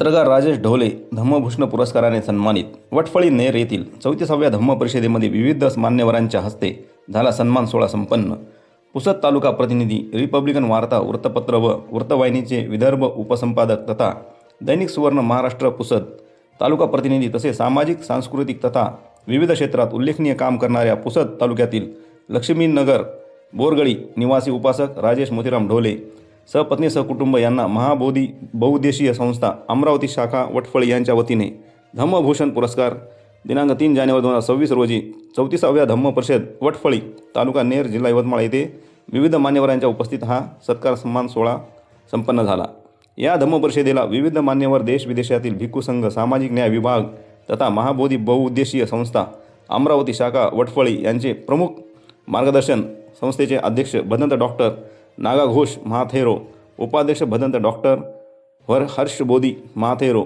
पत्रकार राजेश ढोले धम्मभूषण पुरस्काराने सन्मानित. वटफळी नेर येथील चौतीसाव्या धम्म परिषदेमध्ये विविध मान्यवरांच्या हस्ते झाला सन्मान सोहळा संपन्न. पुसद तालुका प्रतिनिधी रिपब्लिकन वार्ता वृत्तपत्र व वृत्तवाहिनीचे विदर्भ उपसंपादक तथा दैनिक सुवर्ण महाराष्ट्र पुसद तालुका प्रतिनिधी तसेच सामाजिक सांस्कृतिक तथा विविध क्षेत्रात उल्लेखनीय काम करणाऱ्या पुसद तालुक्यातील लक्ष्मीनगर बोरगळी निवासी उपासक राजेश मोतीराम ढोले सपत्नी सहकुटुंब यांना महाबोधी बहुउद्देशीय संस्था अमरावती शाखा वटफळ यांच्या वतीने धम्मभूषण पुरस्कार. दिनांक तीन जानेवारी दोन हजार सव्वीस रोजी चौतीसाव्या धम्म परिषद वटफळी तालुका नेर जिल्हा यवतमाळ येथे विविध मान्यवरांच्या उपस्थित हा सत्कार सन्मान सोहळा संपन्न झाला. या धम्म परिषदेला विविध मान्यवर देश विदेशातील भिक्खू संघ सामाजिक न्याय विभाग तथा महाबोधी बहुउद्देशीय संस्था अमरावती शाखा वटफळी यांचे प्रमुख मार्गदर्शन संस्थेचे अध्यक्ष भदंत डॉक्टर नागा घोष महाथेरो उपाध्यक्ष Bhadant doctor Har Harsh Bodhi Mahathero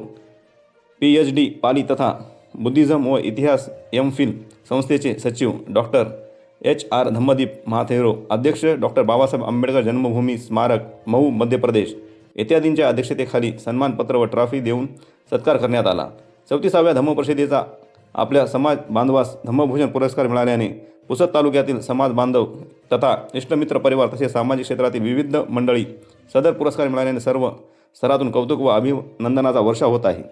P H D Pali तथा बुद्धिझम व इतिहास एम फिल संस्थेचे सचिव doctor. H R Dhammadeep Mahathero अध्यक्ष डॉक्टर बाबासाहेब आंबेडकर जन्मभूमी स्मारक मऊ मध्य प्रदेश. इत्यादींच्या अध्यक्षतेखाली सन्मानपत्र व ट्रॉफी देऊन सत्कार करण्यात आला. चौतीसाव्या धम्म परिषदेचा आपल्या समाज बांधवास धम्मभूषण पुरस्कार मिळाल्याने पुसद तालुक्यातील समाज बांधव तथा इष्टमित्र परिवार तसेच सामाजिक क्षेत्रातील विविध मंडळी सदर पुरस्कार मिळाल्याने सर्व स्तरातून कौतुक व अभिनंदनाचा वर्षा होत आहे.